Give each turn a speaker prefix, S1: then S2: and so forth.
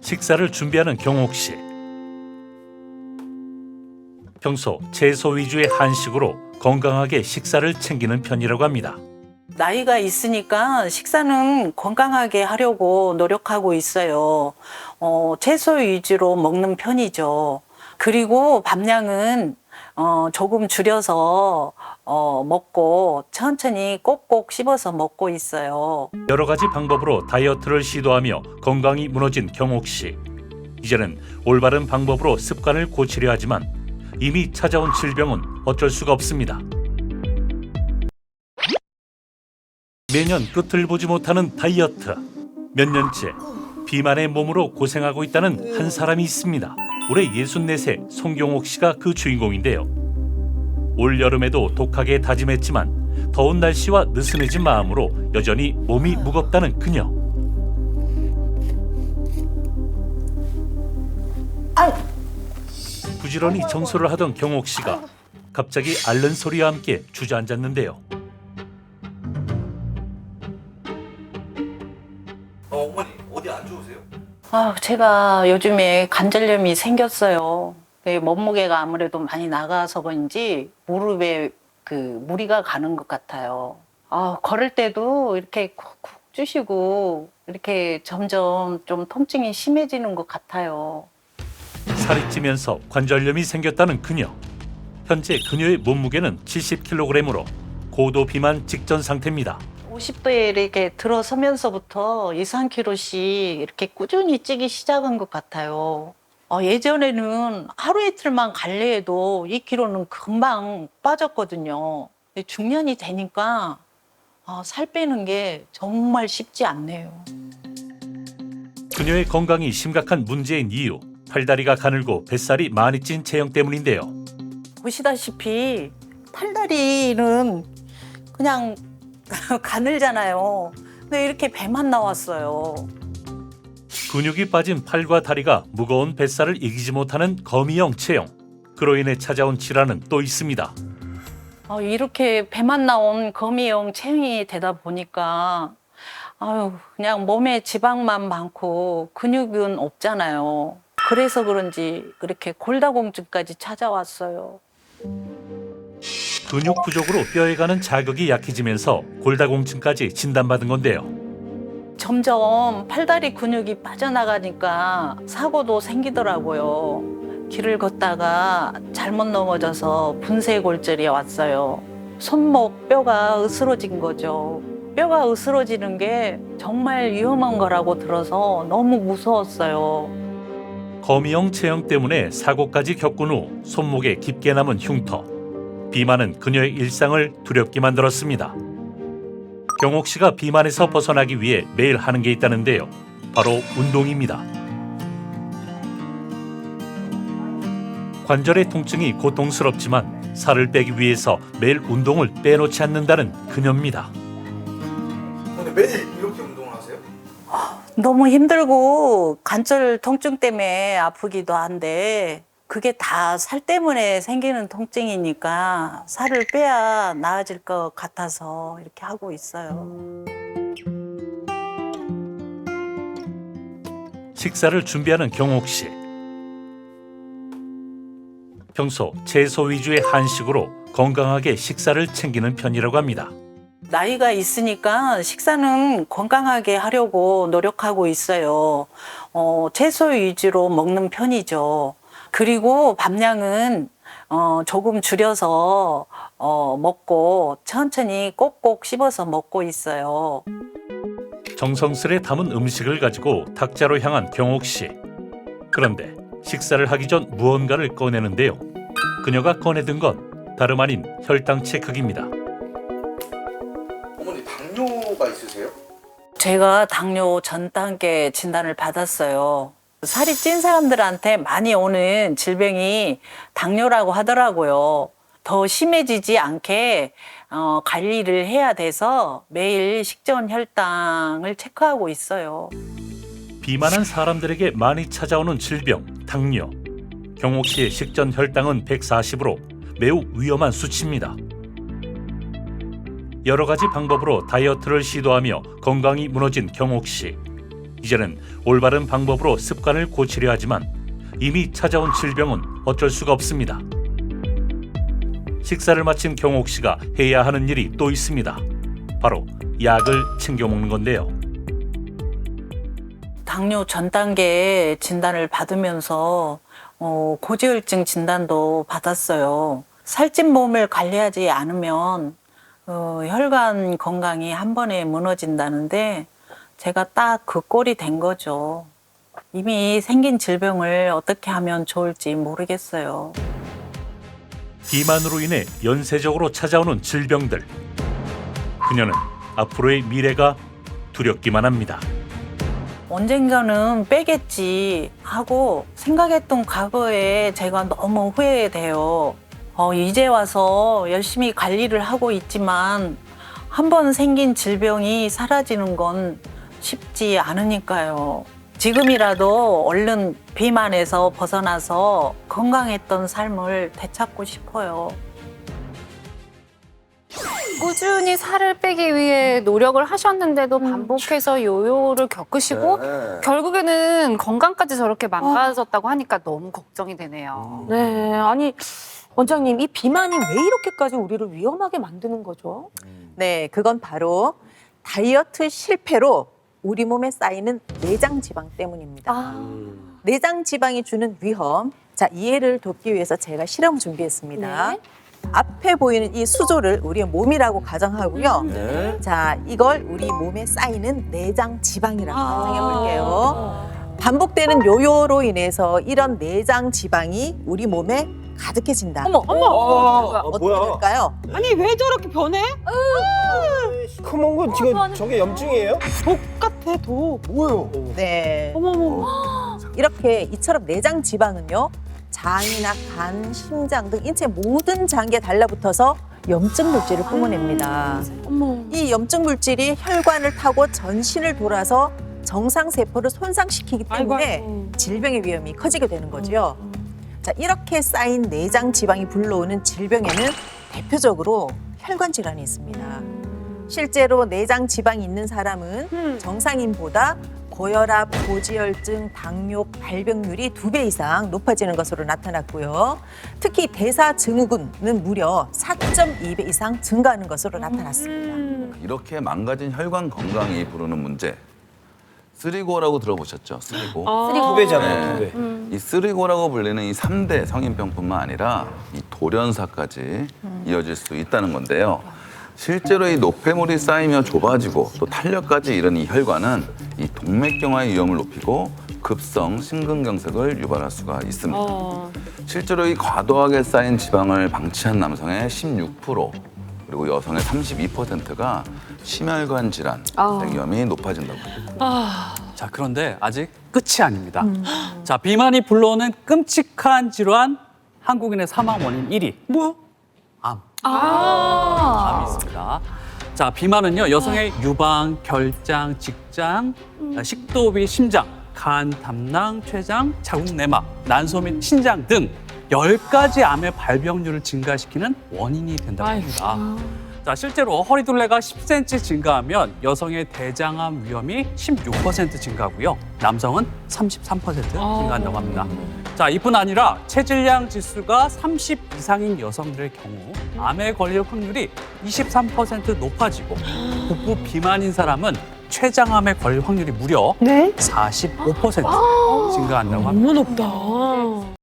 S1: 식사를 준비하는 경옥 씨. 평소 채소 위주의 한식으로 건강하게 식사를 챙기는 편이라고 합니다.
S2: 나이가 있으니까 식사는 건강하게 하려고 노력하고 있어요. 어, 채소 위주로 먹는 편이죠. 그리고 밥량은 어, 조금 줄여서 어, 먹고 천천히 꼭꼭 씹어서 먹고 있어요.
S1: 여러 가지 방법으로 다이어트를 시도하며 건강이 무너진 경옥 씨. 이제는 올바른 방법으로 습관을 고치려 하지만 이미 찾아온 질병은 어쩔 수가 없습니다. 매년 끝을 보지 못하는 다이어트. 몇 년째 비만의 몸으로 고생하고 있다는 한 사람이 있습니다. 올해 64세 송경옥 씨가 그 주인공인데요. 올 여름에도 독하게 다짐했지만 더운 날씨와 느슨해진 마음으로 여전히 몸이 무겁다는 그녀. 부지런히 청소를 하던 경옥 씨가 갑자기 앓는 소리와 함께 주저앉았는데요.
S2: 아, 제가 요즘에 관절염이 생겼어요. 네, 몸무게가 아무래도 많이 나가서 그런지 무릎에 그 무리가 가는 것 같아요. 아, 걸을 때도 이렇게 쿡쿡 주시고 이렇게 점점 좀 통증이 심해지는 것 같아요.
S1: 살이 찌면서 관절염이 생겼다는 그녀. 현재 그녀의 몸무게는 70kg으로 고도 비만 직전 상태입니다.
S2: 50도에 이렇게 들어서면서부터 2, 3kg씩 이렇게 꾸준히 찌기 시작한 것 같아요. 어, 예전에는 하루 이틀만 관리해도 2kg는 금방 빠졌거든요. 근데 중년이 되니까 어, 살 빼는 게 정말 쉽지 않네요.
S1: 그녀의 건강이 심각한 문제인 이유. 팔다리가 가늘고 뱃살이 많이 찐 체형 때문인데요.
S2: 보시다시피 팔다리는 그냥 가늘잖아요. 근데 이렇게 배만 나왔어요.
S1: 근육이 빠진 팔과 다리가 무거운 뱃살을 이기지 못하는 거미형 체형. 그로 인해 찾아온 질환은 또 있습니다.
S2: 어, 이렇게 배만 나온 거미형 체형이 되다 보니까 아유 그냥 몸에 지방만 많고 근육은 없잖아요. 그래서 그런지 그렇게 골다공증까지 찾아왔어요.
S1: 근육 부족으로 뼈에 가는 자극이 약해지면서 골다공증까지 진단받은 건데요.
S2: 점점 팔다리 근육이 빠져나가니까 사고도 생기더라고요. 길을 걷다가 잘못 넘어져서 분쇄 골절이 왔어요. 손목 뼈가 으스러진 거죠. 뼈가 으스러지는 게 정말 위험한 거라고 들어서 너무 무서웠어요.
S1: 거미형 체형 때문에 사고까지 겪은 후 손목에 깊게 남은 흉터. 비만은 그녀의 일상을 두렵게 만들었습니다. 경옥 씨가 비만에서 벗어나기 위해 매일 하는 게 있다는데요. 바로 운동입니다. 관절의 통증이 고통스럽지만 살을 빼기 위해서 매일 운동을 빼놓지 않는다는 그녀입니다.
S3: 근데 매일 이렇게 운동을 하세요?
S2: 너무 힘들고 관절 통증 때문에 아프기도 한데 그게 다 살 때문에 생기는 통증이니까 살을 빼야 나아질 것 같아서 이렇게 하고 있어요.
S1: 식사를 준비하는 경옥 씨. 평소 채소 위주의 한식으로 건강하게 식사를 챙기는 편이라고 합니다.
S2: 나이가 있으니까 식사는 건강하게 하려고 노력하고 있어요. 어, 채소 위주로 먹는 편이죠. 그리고 밥량은 어, 조금 줄여서 어, 먹고 천천히 꼭꼭 씹어서 먹고 있어요.
S1: 정성스레 담은 음식을 가지고 탁자로 향한 경옥 씨. 그런데 식사를 하기 전 무언가를 꺼내는데요. 그녀가 꺼내든 건 다름 아닌 혈당 체크기입니다.
S3: 어머니 당뇨가 있으세요?
S2: 제가 당뇨 전 단계 진단을 받았어요. 살이 찐 사람들한테 많이 오는 질병이 당뇨라고 하더라고요. 더 심해지지 않게 어, 관리를 해야 돼서 매일 식전 혈당을 체크하고 있어요.
S1: 비만한 사람들에게 많이 찾아오는 질병, 당뇨. 경옥 씨의 식전 혈당은 140으로 매우 위험한 수치입니다. 여러 가지 방법으로 다이어트를 시도하며 건강이 무너진 경옥 씨. 이제는 올바른 방법으로 습관을 고치려 하지만 이미 찾아온 질병은 어쩔 수가 없습니다. 식사를 마친 경옥 씨가 해야 하는 일이 또 있습니다. 바로 약을 챙겨 먹는 건데요.
S2: 당뇨 전 단계 진단을 받으면서 어, 고지혈증 진단도 받았어요. 살찐 몸을 관리하지 않으면 어, 혈관 건강이 한 번에 무너진다는데 제가 딱 그 꼴이 된 거죠. 이미 생긴 질병을 어떻게 하면 좋을지 모르겠어요.
S1: 비만으로 인해 연쇄적으로 찾아오는 질병들. 그녀는 앞으로의 미래가 두렵기만 합니다.
S2: 언젠가는 빼겠지 하고 생각했던 과거에 제가 너무 후회돼요. 어, 이제 와서 열심히 관리를 하고 있지만 한 번 생긴 질병이 사라지는 건 쉽지 않으니까요. 지금이라도 얼른 비만에서 벗어나서 건강했던 삶을 되찾고 싶어요.
S4: 꾸준히 살을 빼기 위해 노력을 하셨는데도 반복해서 요요를 겪으시고
S5: 네.
S4: 결국에는 건강까지 저렇게 망가졌다고 하니까 너무 걱정이 되네요.
S6: 네, 아니 원장님 이 비만이 왜 이렇게까지 우리를 위험하게 만드는 거죠?
S5: 네, 그건 바로 다이어트 실패로 우리 몸에 쌓이는 내장 지방 때문입니다.
S6: 아,
S5: 내장 지방이 주는 위험. 자, 이해를 돕기 위해서 제가 실험 준비했습니다.
S6: 네.
S5: 앞에 보이는 이 수조를 우리의 몸이라고 가정하고요.
S6: 네.
S5: 자, 이걸 우리 몸에 쌓이는 내장 지방이라고 가정해 볼게요. 반복되는 요요로 인해서 이런 내장 지방이 우리 몸에 가득해진다.
S6: 어머, 어머,
S5: 어떻게 될까요?
S7: 아니 왜 저렇게 변해?
S8: 시커먼 건 지금 저게 염증이에요?
S7: 독 독.
S8: 뭐예요?
S5: 네.
S7: 어머머.
S5: 이렇게 이처럼 내장 지방은요 장이나 간, 심장 등 인체 모든 장기에 달라붙어서 염증 물질을 뿜어냅니다.
S6: 어머.
S5: 이 염증 물질이 혈관을 타고 전신을 돌아서 정상 세포를 손상시키기
S7: 아이고,
S5: 때문에
S7: 아이고.
S5: 질병의 위험이 커지게 되는 거죠. 자 이렇게 쌓인 내장 지방이 불러오는 질병에는 대표적으로 혈관 질환이 있습니다. 실제로 내장 지방이 있는 사람은 정상인보다 고혈압, 고지혈증, 당뇨 발병률이 두 배 이상 높아지는 것으로 나타났고요. 특히 대사증후군은 무려 4.2배 이상 증가하는 것으로 나타났습니다.
S9: 이렇게 망가진 혈관 건강이 부르는 문제. 쓰리고라고 들어보셨죠? 쓰리고.
S8: 두 배잖아요, 두
S9: 네.
S8: 배.
S9: 이 쓰리고라고 불리는 이 삼대 성인병뿐만 아니라 이 돌연사까지 이어질 수 있다는 건데요. 실제로 이 노폐물이 쌓이며 좁아지고 또 탄력까지 이른 이 혈관은 이 동맥경화의 위험을 높이고 급성 심근경색을 유발할 수가 있습니다. 실제로 이 과도하게 쌓인 지방을 방치한 남성의 16% 그리고 여성의 32%가 심혈관 질환 위험이 높아진다고 합니다.
S10: 자, 그런데 아직 끝이 아닙니다. 자, 비만이 불러오는 끔찍한 질환 한국인의 사망 원인 1위.
S7: 뭐야?
S10: 암.
S4: 아.
S10: 암이 있습니다. 자, 비만은요, 여성의 유방, 결장, 직장, 식도비, 심장, 간, 담낭, 췌장, 자궁 내막, 난소 및 신장 등 10가지 암의 발병률을 증가시키는 원인이 된다고 합니다. 자, 실제로 허리둘레가 10cm 증가하면 여성의 대장암 위험이 16% 증가하고요. 남성은 33% 증가한다고 합니다. 자, 이뿐 아니라 체질량 지수가 30 이상인 여성들의 경우 암에 걸릴 확률이 23% 높아지고 복부 비만인 사람은 췌장암에 걸릴 확률이 무려
S7: 네?
S10: 45% 증가한다고 합니다.
S7: 너무 높다.